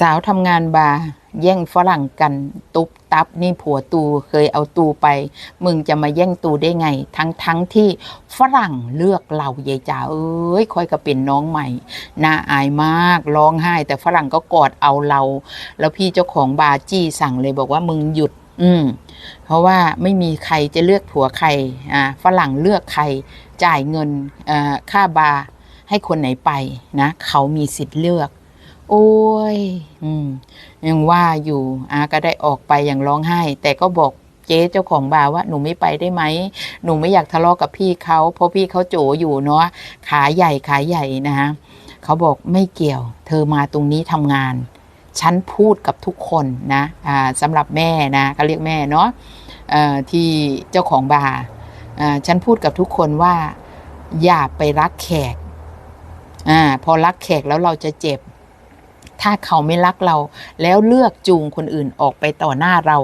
สาวทำงานบาร์แย่งฝรั่งกัน ตุบตับนี่ผัวตูเคยเอาตูไป มึงจะมาแย่งตูได้ไง ทั้งทั้งที่ฝรั่งเลือกเราเยายจ๋าเอ้ยคอยก็เป็นน้องใหม่น่าอายมากร้องไห้ แต่ฝรั่งก็กอดเอาเรา แล้วพี่เจ้าของบาร์จี้สั่งเลยบอกว่ามึงหยุด อืม เพราะว่าไม่มีใครจะเลือกผัวใครอ่าฝรั่งเลือกใครจ่ายเงินอ่อค่าบาร์ให้คนไหนไปนะ เขามีสิทธิ์เลือก โอ้ยอืมยังว่าอยู่อาก็ได้ออกไปอย่างร้องไห้ แต่ก็บอกเจ๊เจ้าของบาร์ว่าหนูไม่ไปได้ไหม หนูไม่อยากทะเลาะกับพี่เขาเพราะพี่เขาโจอยู่เนาะขาใหญ่ขาใหญ่นะฮะเขาบอกไม่เกี่ยว เธอมาตรงนี้ทำงาน ฉันพูดกับทุกคนนะอ่าสำหรับแม่นะก็เรียกแม่เนาะเอ่อที่เจ้าของบาร์อ่าฉันพูดกับทุกคนว่าอย่าไปรักแขกอ่าพอรักแขกแล้วเราจะเจ็บ ถ้าเขาไม่รักเรา แล้วเลือกจูงคนอื่นออกไปต่อหน้าเรา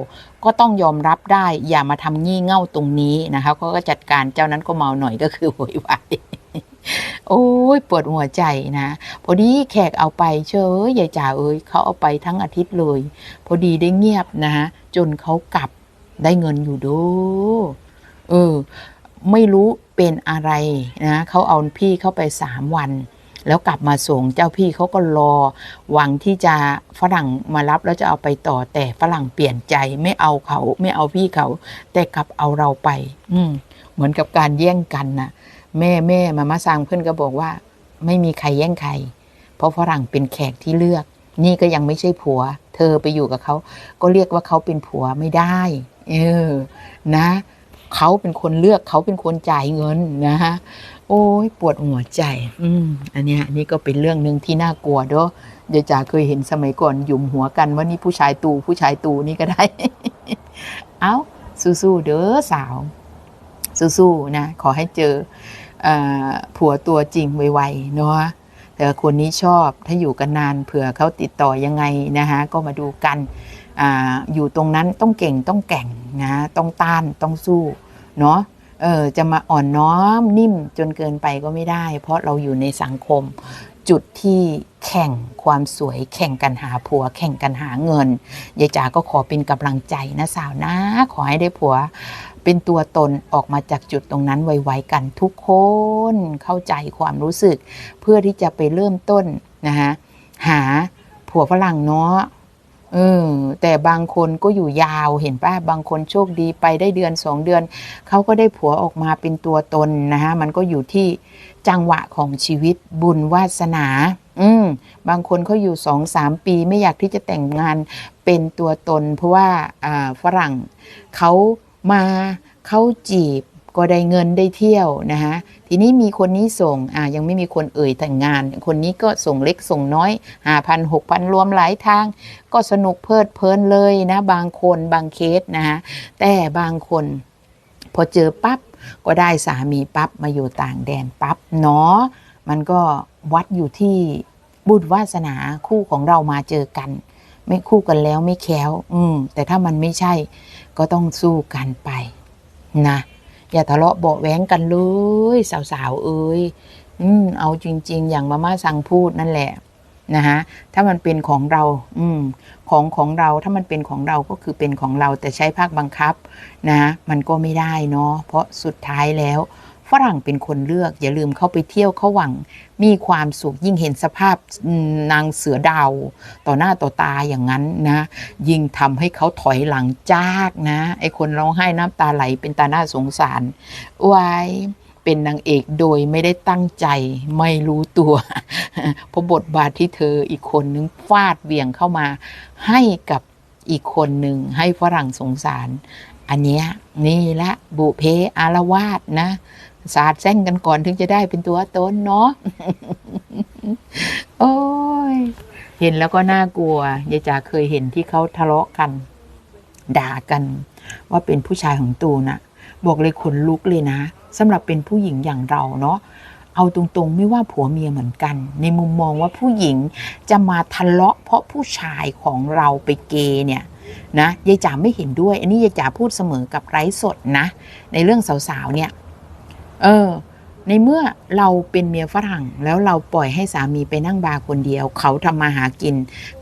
ก็ต้องยอมรับได้ อย่ามาทำงี่เง่าตรงนี้นะคะเขาก็จัดการเจ้านั้นก็เมาหน่อยก็คือโวยวายโอ้ยปวดหัวใจนะ พอดีแขกเอาไปเชยยายจ๋าเอ้ยเขาเอาไปทั้งอาทิตย์เลย พอดีได้เงียบนะฮะจนเขากลับได้เงินอยู่โดเออ ไม่รู้เป็นอะไรนะเขาเอาพี่เข้าไปสามวัน แล้วกลับมาส่งเจ้าพี่เขาก็รอ หวังที่จะฝรั่งมารับแล้วจะเอาไปต่อแต่ฝรั่งเปลี่ยนใจไม่เอาเขาไม่เอาพี่เขา แต่กลับเอาเราไป อืเหมือนกับการแย่งกันนะแม่แม่มามาสร้างเพื่อนก็บอกว่า ไม่มีใครแย่งใคร เพราะฝรั่งเป็นแขกที่เลือก นี่ก็ยังไม่ใช่ผัว เธอไปอยู่กับเขาก็เรียกว่าเขาเป็นผัวไม่ได้ เออ นะ เขาเป็นคนเลือกเขาเป็นคนจ่ายเงินนะฮะโอ้ยปวดหัวใจ อืมอันเนี้ยนี่ก็เป็นเรื่องหนึ่งที่น่ากลัวเด้อเดี๋ยวจ๋าเคยเห็นสมัยก่อนหยุมหัวกันว่านี่ผู้ชายตูผู้ชายตูนี่ก็ได้ เอ้าสู้ๆเด้อสาว สู้ๆนะขอให้เจออผัวตัวจริงไวๆเนาะแต่คนนี้ชอบถ้าอยู่กันนานเผื่อเขาติดต่อยังไงนะคะก็มาดูกันออยู่ตรงนั้นต้องเก่งต้องแก่ง นะต้องต้านต้องสู้เนาะเออจะมาอ่อนน้อมนิ่มจนเกินไปก็ไม่ได้ เพราะเราอยู่ในสังคม จุดที่แข่งความสวย แข่งกันหาผัว แข่งกันหาเงินยายจ๋าก็ขอเป็นกำลังใจนะสาวนะ ขอให้ได้ผัว เป็นตัวตนออกมาจากจุดตรงนั้นไวๆกันทุกคนเข้าใจความรู้สึก เพื่อที่จะไปเริ่มต้นนะคะหาผัวฝรั่งเนาะ เออแต่บางคนก็อยู่ยาวเห็นป่ะบางคนโชคดีไปได้เดือนสองเดือน เขาก็ได้ผัวออกมาเป็นตัวตนนะคะมันก็อยู่ที่จังหวะของชีวิตบุญวาสนา อืมบางคนเขาอยู่สองสามปีไม่อยากที่จะแต่งงานเป็นตัวตน เพราะว่าอ่าฝรั่งเขามาเขาจีบ ก็ได้เงินได้เที่ยวนะคะทีนี้มีคนนี้ส่งอ่ายังไม่มีคนเอ่ยแต่งงาน คนนี้ก็ส่งเล็กส่งน้อยห้าพันหกพันรวมหลายทาง ก็สนุกเพลิดเพลินเลยนะบางคนบางเคสนะคะแต่บางคน พอเจอปั๊บก็ได้สามีปั๊บมาอยู่ต่างแดนปั๊บเนาะมันก็วัดอยู่ที่บุญวาสนาคู่ของเรามาเจอกัน ไม่คู่กันแล้วไม่แค้ว อืม แต่ถ้ามันไม่ใช่ ก็ต้องสู้กันไป นะ อย่าทะเลาะเบาะแว้งกันเลย สาวๆเอ้ยอืมเอาจริง ๆ อย่างมาม่าสั่งพูดนั่นแหละนะฮะถ้ามันเป็นของเรา อืม ของของเรา ถ้ามันเป็นของเราก็คือเป็นของเรา แต่ใช้ภาคบังคับนะ มันก็ไม่ได้เนาะ เพราะสุดท้ายแล้ว ฝรั่งเป็นคนเลือก อย่าลืมเข้าไปเที่ยวเข้าหวัง มีความสุขยิ่งเห็นสภาพนางเสือดาว ต่อหน้าต่อตาอย่างนั้นนะ ยิ่งทำให้เขาถอยหลังจากนะ ไอคนร้องไห้น้ำตาไหลเป็นตาหน้าสงสารวายเป็นนางเอกโดยไม่ได้ตั้งใจไม่รู้ตัวเพราะบทบาทที่เธออีกคนนึงฟาดเบี่ยงเข้ามา ให้กับอีกคนหนึ่งให้ฝรั่งสงสาร อันเนี้ยนี่ละบุเพอารวาสนะ สาดแซงกันก่อนถึงจะได้เป็นตัวตนเนาะโอ้ยเห็นแล้วก็น่ากลัวยายจ๋าเคยเห็นที่เขาทะเลาะกัน ด่ากัน ว่าเป็นผู้ชายของตูนะบอกเลยขนลุกเลยนะสำหรับเป็นผู้หญิงอย่างเราเนาะเอาตรงๆ ไม่ว่าผัวเมียเหมือนกัน ในมุมมองว่าผู้หญิงจะมาทะเลาะ เพราะผู้ชายของเราไปเกย์เนี่ยนะยายจ๋าไม่เห็นด้วย อันนี้ยายจ๋าพูดเสมอกับไร้สดนะ ในเรื่องสาวๆเนี่ย เออ ในเมื่อเราเป็นเมียฝรั่ง แล้วเราปล่อยให้สามีไปนั่งบาร์คนเดียว เขาทำมาหากิน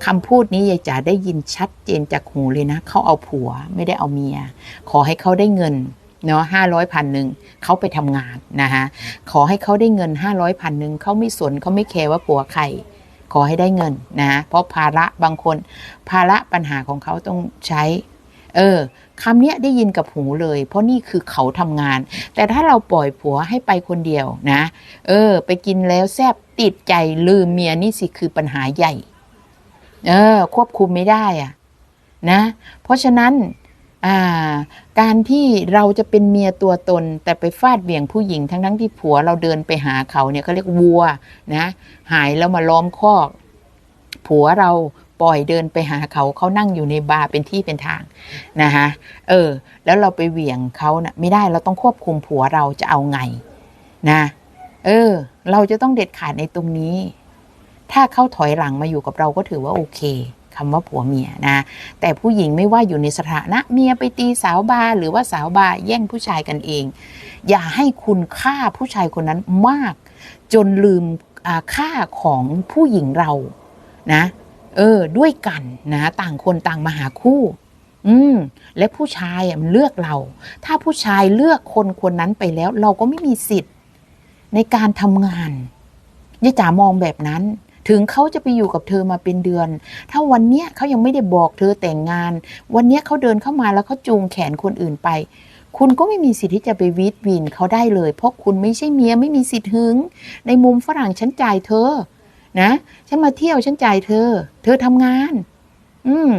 คำพูดนี้ยายจ๋าได้ยินชัดเจนจากหูเลยนะ เขาเอาผัวไม่ได้เอาเมีย ขอให้เขาได้เงินเนาะห้าร้อยพันหนึ่งเขาไปทำงานนะคะขอให้เขาได้เงินห้าร้อยพันหนึ่งเขาไม่สนเขาไม่แคร์ว่าผัวใครขอให้ได้เงินนะเพราะภาระบางคน ภาระปัญหาของเขาต้องใช้ เออคำเนี้ยได้ยินกับหูเลย เพราะนี่คือเขาทำงาน แต่ถ้าเราปล่อยผัวให้ไปคนเดียวนะ เออ ไปกินแล้วแซบติดใจลืมเมียนี่สิคือปัญหาใหญ่ เออ ควบคุมไม่ได้อะนะ เพราะฉะนั้นการที่เราจะเป็นเมียตัวตน แต่ไปฟาดเหวี่ยงผู้หญิงทั้งทั้งที่ผัวเราเดินไปหาเขาเนี่ยเขาเรียกวัวนะ หายแล้วมาล้อมคอกผัวเรา ปล่อยเดินไปหาเขาเขานั่งอยู่ในบาร์เป็นที่เป็นทางนะคะเออ แล้วเราไปเหวี่ยงเขานะ่ะไม่ได้เราต้องควบคุมผัวเราจะเอาไงนะเออ เราจะต้องเด็ดขาดในตรงนี้ ถ้าเขาถอยหลังมาอยู่กับเราก็ถือว่าโอเคคำว่าผัวเมียนะ แต่ผู้หญิงไม่ว่าอยู่ในสถานะเมียไปตีสาวบาร์หรือว่าสาวบาร์แย่งผู้ชายกันเอง อย่าให้คุณค่าผู้ชายคนนั้นมาก จนลืมค่าของผู้หญิงเรานะ เออ ด้วยกันนะต่างคนต่างมาหาคู่ อืม และผู้ชายมันเลือกเรา ถ้าผู้ชายเลือกคนคนนั้นไปแล้ว เราก็ไม่มีสิทธิ์ ในการทำงานยายจ๋ามองแบบนั้น ถึงเขาจะไปอยู่กับเธอมาเป็นเดือน ถ้าวันเนี้ยเขายังไม่ได้บอกเธอแต่งงาน วันเนี้ยเขาเดินเข้ามาแล้วเขาจูงแขนคนอื่นไป คุณก็ไม่มีสิทธิ์ที่จะไปวีดวินเขาได้เลย เพราะคุณไม่ใช่เมียไม่มีสิทธิ์หึง ในมุมฝรั่งฉันจ่ายเธอ นะฉันมาเที่ยวฉันจ่ายเธอ เธอทำงาน อืม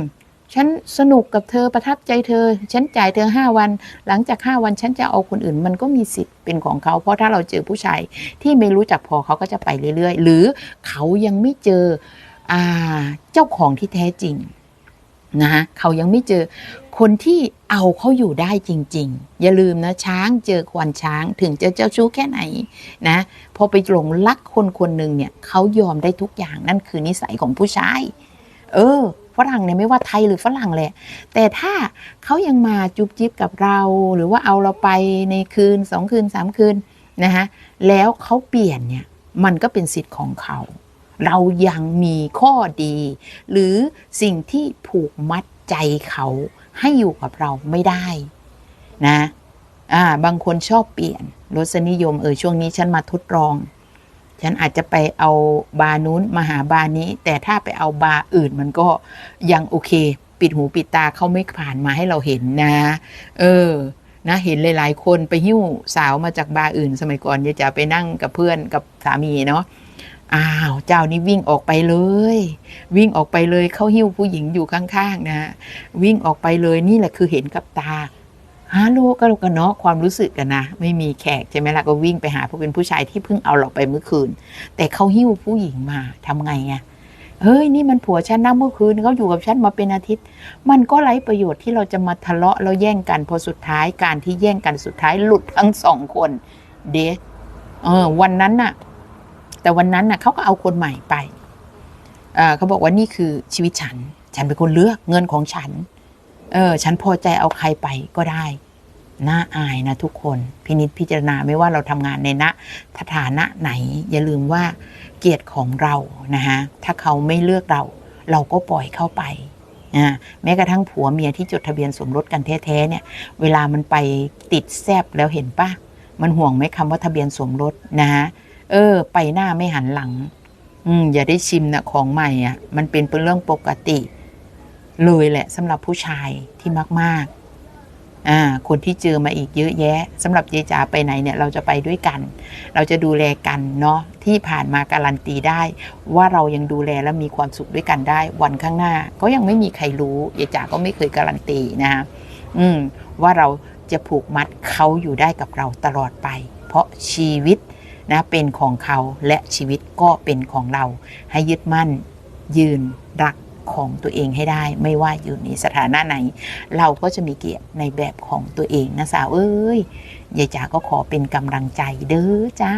ฉันสนุกกับเธอประทับใจเธอ ฉันจ่ายเธอห้าวัน หลังจากห้าวันฉันจะเอาคนอื่น มันก็มีสิทธิ์เป็นของเขา เพราะถ้าเราเจอผู้ชายที่ไม่รู้จักพอเขาก็จะไปเรื่อยๆ หรือเขายังไม่เจออเจ้าของที่แท้จริงนะฮะเขายังไม่เจอคนที่ เอาเขาอยู่ได้จริง ๆ อย่าลืมนะช้างเจอควันช้างถึงจะเจ้าชู้แค่ไหนนะพอไปหลงรักคนคนหนึ่งเนี่ยเขายอมได้ทุกอย่างนั่นคือนิสัยของผู้ชาย เออฝรั่งเนี่ยไม่ว่าไทยหรือฝรั่งแหละ แต่ถ้าเขายังมาจุบจิบกับเรา หรือว่าเอาเราไปในคืนสองคืนสามคืนนะคะแล้วเขาเปลี่ยนเนี่ยมันก็เป็นสิทธิ์ของเขา เรายังมีข้อดี หรือสิ่งที่ผูกมัดใจเขา ให้อยู่กับเราไม่ได้นะอ่าบางคนชอบเปลี่ยนรสนิยมเออช่วงนี้ฉันมาทดลอง ฉันอาจจะไปเอาบาร์นู้นมาหาบาร์นี้ แต่ถ้าไปเอาบาร์อื่นมันก็ยังโอเค ปิดหูปิดตาเขาไม่ผ่านมาให้เราเห็นนะ เออนะเห็นหลาย ๆ คนไปหิ้วสาวมาจากบาร์อื่น สมัยก่อนจะจะไปนั่งกับเพื่อนกับสามีเนาะ อ้าวเจ้านี่วิ่งออกไปเลย วิ่งออกไปเลยเขาหิ้วผู้หญิงอยู่ข้างๆนะวิ่งออกไปเลยนี่แหละคือเห็นกับตาฮัลโลก็เรากันเนาะความรู้สึกกันนะ ไม่มีแขกใช่ไหมล่ะก็วิ่งไปหาเพราะเป็นผู้ชายที่เพิ่งเอาเราไปเมื่อคืน แต่เขาหิ้วผู้หญิงมาทำไงอะเฮ้ยนี่มันผัวฉันนะเมื่อคืนเขาอยู่กับฉันมาเป็นอาทิตย์ มันก็ไร้ประโยชน์ที่เราจะมาทะเลาะแล้วแย่งกันพอสุดท้ายการที่แย่งกันสุดท้ายหลุดทั้งสองคน เดทเออวันนั้นน่ะ แต่วันนั้นน่ะเขาก็เอาคนใหม่ไปเขาบอกว่านี่คือชีวิตฉัน ฉันเป็นคนเลือกเงินของฉัน เออ ฉันพอใจเอาใครไปก็ได้ น่าอายนะทุกคน พินิจพิจารณาไม่ว่าเราทำงานในณสถานะไหน อย่าลืมว่าเกียรติของเรานะฮะ ถ้าเขาไม่เลือกเรา เราก็ปล่อยเข้าไปนะแม้กระทั่งผัวเมียที่จดทะเบียนสมรสกันแท้ๆเนี่ย เวลามันไปติดแซบแล้วเห็นปะมันห่วงไหมคำว่าทะเบียนสมรสนะฮะ เออ ไปหน้าไม่หันหลัง อืม อย่าได้ชิมนะของใหม่อะ มันเป็นเป็นเรื่องปกติ เลยแหละสำหรับผู้ชายที่มาก ๆ อ่า คนที่เจอมาอีกเยอะแยะสำหรับเจจ๋าไปไหนเนี่ย เราจะไปด้วยกัน เราจะดูแลกันเนาะที่ผ่านมาการันตีได้ ว่าเรายังดูแลและมีความสุขด้วยกันได้ วันข้างหน้า ก็ยังไม่มีใครรู้เจจ๋าก็ไม่เคยการันตีนะอืม ว่าเราจะผูกมัดเขาอยู่ได้กับเราตลอดไป เพราะชีวิต นะเป็นของเขาและชีวิตก็เป็นของเรา ให้ยึดมั่น ยืนรักของตัวเองให้ได้ ไม่ว่าอยู่ในสถานะไหน เราก็จะมีเกียรติในแบบของตัวเองนะสาวเอ้ยยายจ๋าก็ขอเป็นกำลังใจเด้อจ้า